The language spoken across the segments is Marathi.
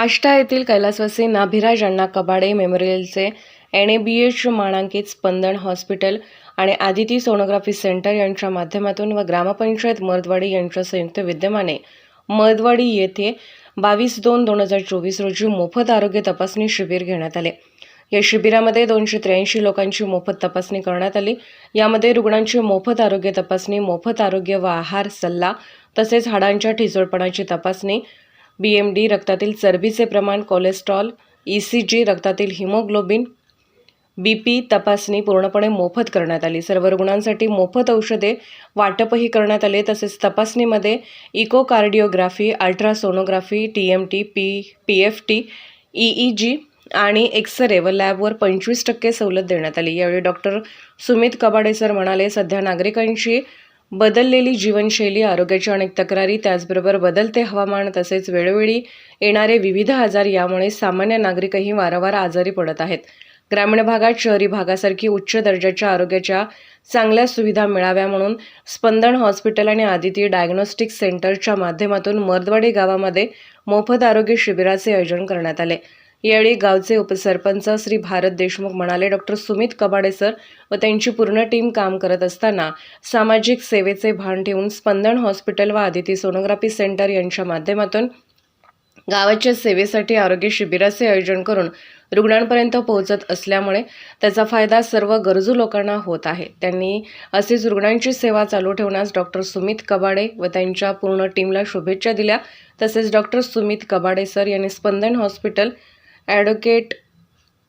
आष्टा येथील कैलासवासी नाभिराज अण्णा कबाडे मेमोरियलचे एन ए बी एच मानांकित स्पंदन हॉस्पिटल आणि आदिती सोनोग्राफी सेंटर यांच्या माध्यमातून व ग्रामपंचायत मर्दवाडी यांच्या संयुक्त विद्यमाने मर्दवाडी येथे बावीस दोन दोन हजार चोवीस रोजी मोफत आरोग्य तपासणी शिबिर घेण्यात आले. या शिबिरामध्ये दोनशे त्र्याऐंशी लोकांची मोफत तपासणी करण्यात आली. यामध्ये रुग्णांची मोफत आरोग्य तपासणी मोफत आरोग्य व आहार सल्ला तसेच हाडांच्या ठिसूळपणाची तपासणी बी एम डी रक्तातील चरबीचे प्रमाण कोलेस्ट्रॉल ई सी जी रक्तातील हिमोग्लोबिन बी पी तपासणी पूर्णपणे मोफत करण्यात आली. सर्व रुग्णांसाठी मोफत औषधे वाटपही करण्यात आले तसेच तपासणीमध्ये echocardiography ultrasonography T M T P P F T E G आणि एक्सरे व लॅबवर पंचवीस टक्के सवलत देण्यात आली. यावेळी डॉक्टर सुमित कबाडे सर म्हणाले सध्या नागरिकांची बदललेली जीवनशैली आरोग्याच्या अनेक तक्रारी त्याचबरोबर बदलते हवामान तसेच वेळोवेळी येणारे विविध आजार यामुळे सामान्य नागरिकही वारंवार आजारी पडत आहेत. ग्रामीण भागात शहरी भागासारखी उच्च दर्जाच्या आरोग्याच्या चांगल्या सुविधा मिळाव्या म्हणून स्पंदन हॉस्पिटल आणि आदिती डायग्नोस्टिक सेंटरच्या माध्यमातून मर्दवाडी गावामध्ये मोफत आरोग्य शिबिराचे आयोजन करण्यात आले. यावेळी गावचे उपसरपंच श्री भारत देशमुख म्हणाले डॉक्टर सुमित कबाडे सर व त्यांची पूर्ण टीम काम करत असताना सामाजिक सेवेचे भान ठेवून स्पंदन हॉस्पिटल व आदिती सोनोग्राफी सेंटर यांच्या माध्यमातून गावाच्या सेवेसाठी आरोग्य शिबिराचे आयोजन करून रुग्णांपर्यंत पोहोचत असल्यामुळे त्याचा फायदा सर्व गरजू लोकांना होत आहे. त्यांनी असेच रुग्णांची सेवा चालू ठेवण्यास डॉक्टर सुमित कबाडे व त्यांच्या पूर्ण टीमला शुभेच्छा दिल्या. तसेच डॉक्टर सुमित कबाडे सर यांनी Spandan hospital advocate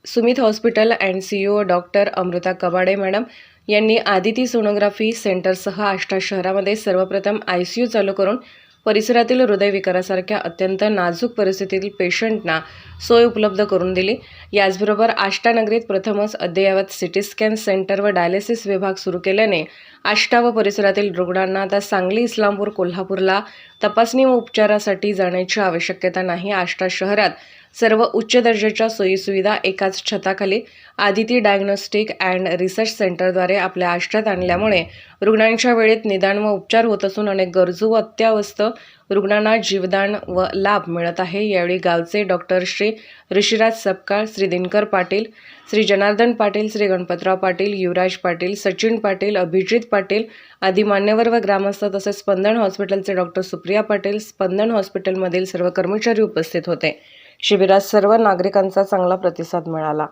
Sumit hospital and C O doctor Amruta Kabade madam यांनी आदिती सोनोग्राफी सेंटरसह आष्टा शहरामध्ये सर्वप्रथम आय सी यू चालू करून परिसरातील हृदयविकारासारख्या अत्यंत नाजूक परिस्थितीतील पेशंटना सोय उपलब्ध करून दिली. याचबरोबर आष्टा नगरीत प्रथमच अद्ययावत सिटी स्कॅन सेंटर व डायलिसिस विभाग सुरू केल्याने आष्टा व परिसरातील रुग्णांना आता सांगली इस्लामपूर कोल्हापूरला तपासणी व उपचारासाठी जाण्याची आवश्यकता नाही. आष्टा शहरात सर्व उच्च दर्जाच्या सोयीसुविधा एकाच छताखाली आदिती डायग्नोस्टिक अँड रिसर्च सेंटरद्वारे आपल्या आष्ट्यात आणल्यामुळे रुग्णांच्या वेळेत निदान व उपचार होत असून अनेक गरजू व अत्यावस्थ रुग्णांना जीवदान व लाभ मिळत आहे. यावेळी गावचे डॉक्टर श्री ऋषिराज सपकाळ श्री दिनकर पाटील श्री जनार्दन पाटील श्री गणपतराव पाटील युवराज पाटील सचिन पाटील अभिजित पाटील आदी मान्यवर व ग्रामस्थ तसेच स्पंदन हॉस्पिटलचे डॉक्टर सुप्रिया पाटील स्पंदन हॉस्पिटलमधील सर्व कर्मचारी उपस्थित होते. शिबिरात सर्व नागरिकांचा चांगला प्रतिसाद मिळाला.